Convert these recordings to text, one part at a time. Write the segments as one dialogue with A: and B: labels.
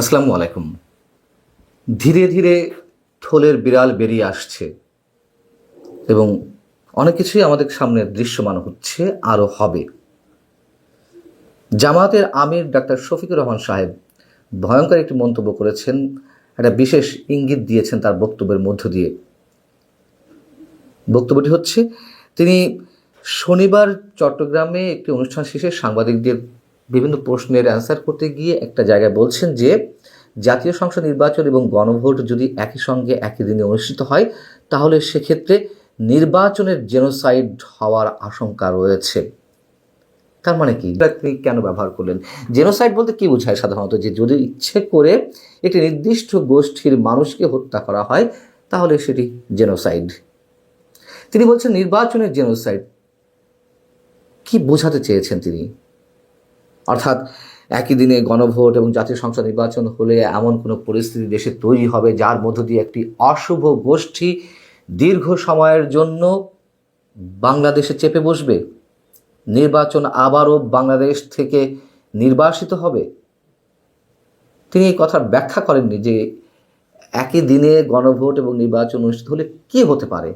A: আসসালামু আলাইকুম। ধীরে ধীরে থলের বিড়াল বেরিয়ে আসছে এবং অনেক কিছুই আমাদের সামনে দৃশ্যমান হচ্ছে, আরও হবে। জামাতের আমির ডাক্তার শফিকুর রহমান সাহেব ভয়ঙ্কর একটি মন্তব্য করেছেন, একটা বিশেষ ইঙ্গিত দিয়েছেন তার বক্তব্যের মধ্য দিয়ে। বক্তব্যটি হচ্ছে, তিনি শনিবার চট্টগ্রামে একটি অনুষ্ঠান শেষে সাংবাদিকদের বিভিন্ন প্রশ্নের অ্যান্সার করতে গিয়ে একটা জায়গায় বলছেন যে, জাতীয় সংসদ নির্বাচন এবং গণভোট যদি একই সঙ্গে একই দিনে অনুষ্ঠিত হয়, তাহলে সেক্ষেত্রে নির্বাচনের জেনোসাইড হওয়ার আশঙ্কা রয়েছে। তার মানে কি? তিনি কেন ব্যবহার করলেন? জেনোসাইড বলতে কি বোঝায় সাধারণত? যে যদি ইচ্ছে করে একটি নির্দিষ্ট গোষ্ঠীর মানুষকে হত্যা করা হয়, তাহলে সেটি জেনোসাইড তিনি বলছেন, নির্বাচনের জেনোসাইড কি বোঝাতে চেয়েছেন তিনি? অর্থাৎ একই দিনে গণভোট এবং জাতীয় সংসদ নির্বাচন হলে এমন কোনো পরিস্থিতি দেশে তৈরি হবে যার মধ্য দিয়ে একটি অশুভ গোষ্ঠী দীর্ঘ সময়ের জন্য বাংলাদেশে চেপে বসবে? নির্বাচন আবারও বাংলাদেশ থেকে নির্বাসিত হবে? তিনি এই কথার ব্যাখ্যা করেননি যে একই দিনে গণভোট এবং নির্বাচন অনুষ্ঠিত হলে কি হতে পারে।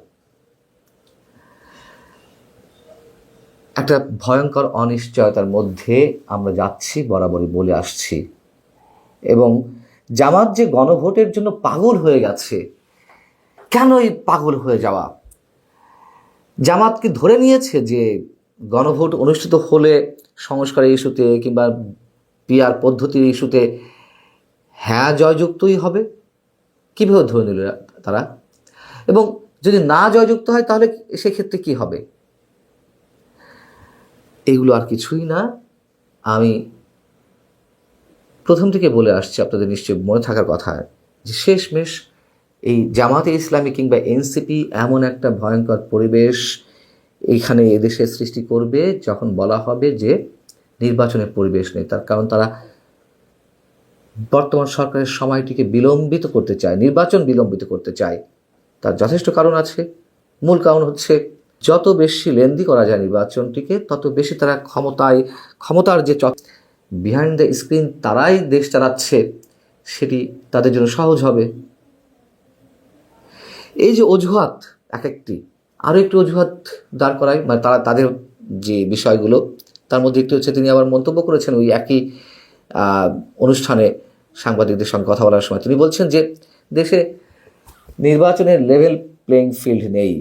A: একটা ভয়ঙ্কর অনিশ্চয়তার মধ্যে আমরা যাচ্ছি, বরাবরই বলে আসছি। এবং জামাত যে গণভোটের জন্য পাগল হয়ে গেছে কেন এই পাগল হয়ে যাওয়া? জামাত কি ধরে নিয়েছে যে গণভোট অনুষ্ঠিত হলে সংস্কারের ইস্যুতে কিংবা পিয়ার পদ্ধতির ইস্যুতে হ্যাঁ জয়যুক্তই হবে? কীভাবে ধরে নিল তারা? এবং যদি না জয়যুক্ত হয় তাহলে সেক্ষেত্রে কি হবে? এগুলো আর কিছুই না। আমি প্রথম থেকে বলে আসছি আপনাদের নিশ্চয়ই মনে থাকার কথা যে শেষমেশ এই জামাতে ইসলামী কিংবা এনসিপি এমন একটা ভয়ঙ্কর পরিবেশ এইখানে এদেশে সৃষ্টি করবে যখন বলা হবে যে নির্বাচনের পরিবেশ নেই। তার কারণ তারা বর্তমান সরকারের সময়টিকে বিলম্বিত করতে চায়, নির্বাচন বিলম্বিত করতে চায়। তার যথেষ্ট কারণ আছে। মূল কারণ হচ্ছে যত বেশি লেন্দি করা যায় নির্বাচনটিকে, তত বেশি তারা ক্ষমতায়, ক্ষমতার যে চ বিহাইন্ড দ্য স্ক্রিন তারাই দেশ চালাচ্ছে, সেটি তাদের জন্য সহজ হবে। এই যে অজুহাত এক একটি আরও একটি অজুহাত দাঁড় করায় মানে তারা তাদের যে বিষয়গুলো, তার মধ্যে একটি হচ্ছে তিনি আবার মন্তব্য করেছেন ওই একই অনুষ্ঠানে সাংবাদিকদের সঙ্গে কথা বলার সময়। তিনি বলছেন যে দেশে নির্বাচনের লেভেল প্লেইং ফিল্ড নেই।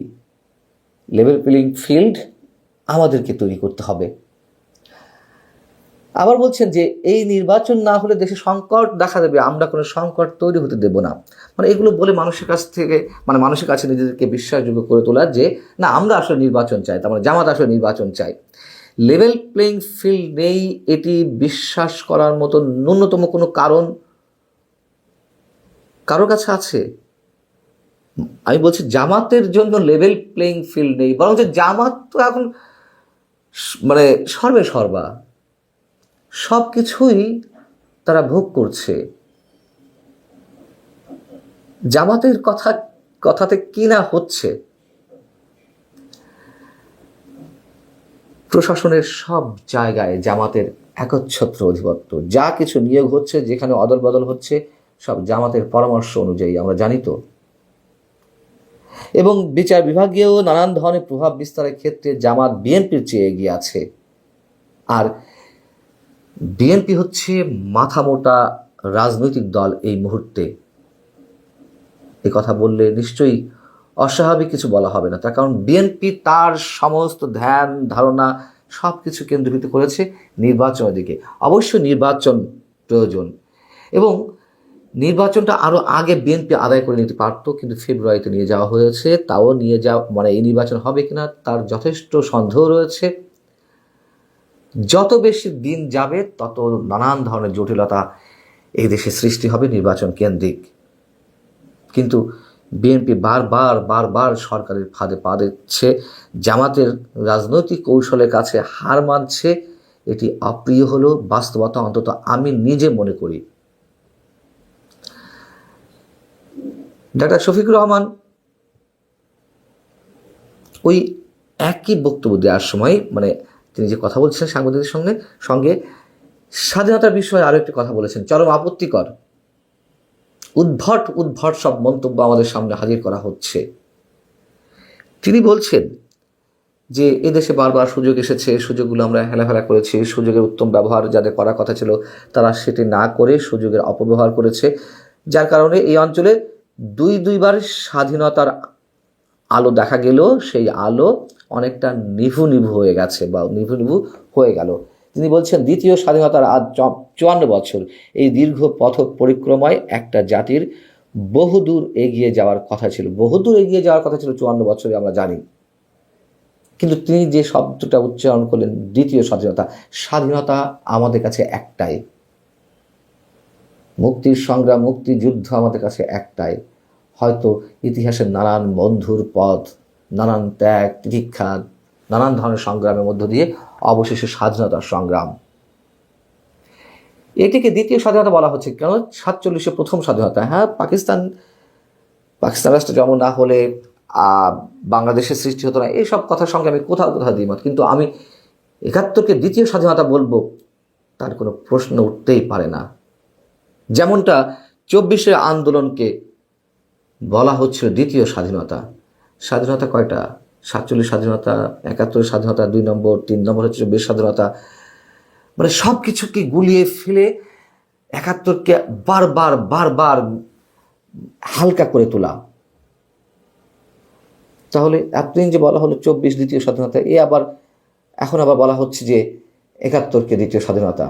A: লেভেল প্লেইং ফিল্ড আমাদেরকে তৈরি করতে হবে। আবার বলছেন যে, এই নির্বাচন না হলে দেশে সংকট দেখা দেবে, আমরা কোনো সংকট তৈরি হতে দেব না। মানে এগুলো বলে মানুষের কাছ থেকে মানে মানুষের কাছে নিজেদেরকে বিশ্বাসযোগ্য করে তোলার যে, না, আমরা আসলে নির্বাচন চাই, তার মানে জামাত আসলে নির্বাচন চাই। লেভেল প্লেইং ফিল্ড নেই, এটি বিশ্বাস করার মতো ন্যূনতম কোনো কারণ কারোর কাছে আছে? আমি বলছি জামাতের জন্য লেভেল প্লেইং ফিল্ড নেই, বরং যে জামাত তো এখন মানে সর্বে সর্বা। সব কিছুই তারা ভোগ করছে। জামাতের কথা, কথাতে কি না হচ্ছে? প্রশাসনের সব জায়গায় জামাতের একচ্ছত্র অধিপত্য। যা কিছু নিয়োগ হচ্ছে, যেখানে অদল বদল হচ্ছে, সব জামাতের পরামর্শ অনুযায়ী, আমরা জানি তো। এবং বিচার বিভাগীয় নানান ধরনের প্রভাব বিস্তারের ক্ষেত্রে জামাত বিএনপির চেয়ে এগিয়ে আছে। আর বিএনপি হচ্ছে মাথামোটা রাজনৈতিক দল এই মুহূর্তে। এ কথা বললে নিশ্চয়ই অস্বাভাবিক কিছু বলা হবে না। তার কারণ বিএনপি তার সমস্ত ধ্যান, ধারণা সব কিছু কেন্দ্রীভূত করেছে নির্বাচনের দিকে। অবশ্যই নির্বাচন প্রয়োজন। এবং নির্বাচনটা আরও আগে বিএনপি আদায় করে নিতে পারত, কিন্তু ফেব্রুয়ারিতে নিয়ে যাওয়া হয়েছে, তাও নিয়ে যাওয়া মানে এই নির্বাচন হবে কিনা তার যথেষ্ট সন্দেহ রয়েছে। যত বেশি দিন যাবে, তত নানান ধরনের জটিলতা এই দেশে সৃষ্টি হবে নির্বাচন কেন্দ্রিক। কিন্তু বিএনপি বারবার বারবার সরকারের ফাঁদে পা দিচ্ছে, জামাতের রাজনৈতিক কৌশলের কাছে হার মানছে, এটি অপ্রিয় হলেও বাস্তবতা অন্তত আমি নিজে মনে করি। ডাক্তার শফিকুর রহমান, ওই একই বক্তব্য দেওয়ার সময় মানে তিনি যে কথা বলছেন সাংবাদিকদের সঙ্গে সঙ্গে স্বাধীনতার বিষয়ে আরও একটি কথা বলেছেন, চরম আপত্তিকর। উদ্ভট উদ্ভট সব মন্তব্য আমাদের সামনে হাজির করা হচ্ছে। তিনি বলছেন যে, এদেশে বারবার সুযোগ এসেছে, সুযোগগুলো আমরা হেলাফেলা করেছি, সুযোগের উত্তম ব্যবহার যাদের করার কথা ছিল, তারা সেটি না করে সুযোগের অপব্যবহার করেছে। যার কারণে এই অঞ্চলে দুই দুইবার স্বাধীনতার আলো দেখা গেলেও সেই আলো অনেকটা নিভু নিভু হয়ে গেছে বা নিভু নিভু হয়ে গেল। তিনি বলছেন, দ্বিতীয় স্বাধীনতার আজ চুয়ান্ন বছর। এই দীর্ঘ পথ পরিক্রমায় একটা জাতির বহুদূর এগিয়ে যাওয়ার কথা ছিল। বহুদূর এগিয়ে যাওয়ার কথা ছিল চুয়ান্ন বছরে, আমরা জানি। কিন্তু তিনি যে শব্দটা উচ্চারণ করলেন, দ্বিতীয় স্বাধীনতা স্বাধীনতা আমাদের কাছে একটাই। মুক্তির সংগ্রাম, মুক্তিযুদ্ধ আমাদের কাছে একটাই। হয়তো ইতিহাসের নানান বন্ধুর পথ, নানান ত্যাগ তিতিক্ষা নানান ধরনের সংগ্রামের মধ্য দিয়ে অবশেষে স্বাধীনতার সংগ্রাম। এটিকে দ্বিতীয় স্বাধীনতা বলা হচ্ছে কেন? সাতচল্লিশে প্রথম স্বাধীনতা হ্যাঁ? পাকিস্তান পাকিস্তান রাষ্ট্র যেমন না হলে বাংলাদেশের সৃষ্টি হতো না এইসব কথার সঙ্গে আমি কোথাও কোথাও দিই দ্বিমত। কিন্তু আমি একাত্তরকে দ্বিতীয় স্বাধীনতা বলব, তার কোনো প্রশ্ন উঠতেই পারে না। যেমনটা চব্বিশে আন্দোলনকে বলা হচ্ছিল দ্বিতীয় স্বাধীনতা। স্বাধীনতা কয়টা? সাতচল্লিশ স্বাধীনতা, একাত্তর স্বাধীনতা, দুই নম্বর, তিন নম্বর হচ্ছে চব্বিশ স্বাধীনতা। মানে সব কিছুকে গুলিয়ে ফেলে একাত্তরকে বারবার বারবার হালকা করে তোলা। তাহলে এতদিন যে বলা হলো চব্বিশ দ্বিতীয় স্বাধীনতা, এ আবার, এখন আবার বলা হচ্ছে যে একাত্তরকে দ্বিতীয় স্বাধীনতা।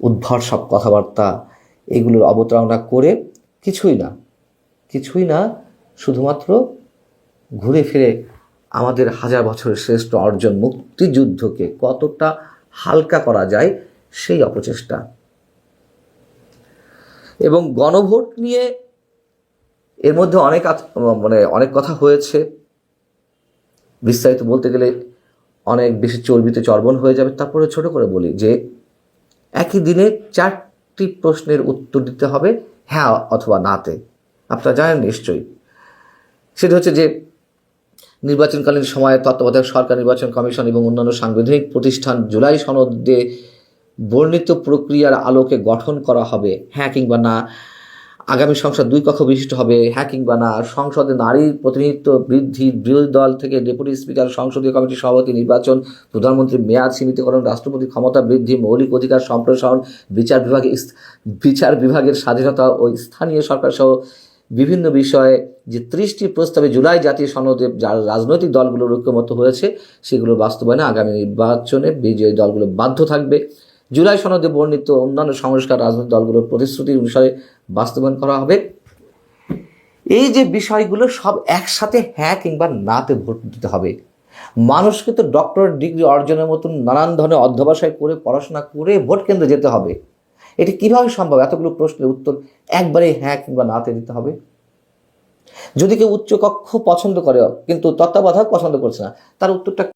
A: উদ্ভট সব কথাবার্তা এগুলোর অবতারণা করে কিছুই না। কিছুই না, শুধুমাত্র ঘুরে ফিরে আমাদের হাজার বছরের শ্রেষ্ঠ অর্জন মুক্তিযুদ্ধকে কতটা হালকা করা যায় সেই অপচেষ্টা। এবং গণভোট নিয়ে এর মধ্যে অনেক মানে অনেক কথা হয়েছে। বিস্তারিত বলতে গেলে অনেক বেশি চর্বিতে চর্বণ হয়ে যাবে, তারপরে ছোট করে বলি যে, একই দিনে চারটি প্রশ্নের উত্তর দিতে হবে হ্যাঁ অথবা নাতে। আপনারা জানেন নিশ্চয়ই। সেটা হচ্ছে যে, নির্বাচনকালীন সময়ে তত্ত্বাবধায়ক সরকার, নির্বাচন কমিশন এবং অন্যান্য সাংবিধানিক প্রতিষ্ঠান জুলাই সনদে বর্ণিত প্রক্রিয়ার আলোকে গঠন করা হবে হ্যাঁ কিংবা না। আগামী সংসদ দুই কক্ষ বিশিষ্ট হবে হ্যাকিং কিংবা না সংসদে নারীর প্রতিনিধিত্ব বৃদ্ধি, বিরোধী দল থেকে ডেপুটি স্পিকার, সংসদীয় কমিটির সভাপতি নির্বাচন, প্রধানমন্ত্রীর মেয়াদ সীমিতকরণ রাষ্ট্রপতির ক্ষমতা বৃদ্ধি, মৌলিক অধিকার সম্প্রসারণ, বিচার বিভাগে বিচার বিভাগের স্বাধীনতা ও স্থানীয় সরকার সহ বিভিন্ন বিষয়ে যে ত্রিশটি প্রস্তাবে জুলাই জাতীয় সনদে রাজনৈতিক দলগুলোর ঐক্যমত হয়েছে, সেগুলো বাস্তবায়নে আগামী নির্বাচনে বিজয়ী দলগুলো বাধ্য থাকবে। জুলাই সনদে বর্ণিত অন্যান্য সংস্কার রাজনৈতিক দলগুলোর প্রতিশ্রুতি অনুসারে বাস্তবায়ন করা হবে। এই যে বিষয়গুলো সব একসাথে হ্যাঁ কিংবা নাতে ভোট দিতে হবে। মানুষকে তো ডক্টর ডিগ্রি অর্জনের মতন নানান ধরনের অধ্যবসায় করে পড়াশোনা করে ভোট কেন্দ্রে যেতে হবে। এটি কীভাবে সম্ভব? এতগুলো প্রশ্নের উত্তর একবারে হ্যাঁ কিংবা নাতে দিতে হবে। যদি কেউ উচ্চকক্ষ পছন্দ করে, কিন্তু তত্ত্বাবধায়ক পছন্দ করছে না, তার উত্তরটা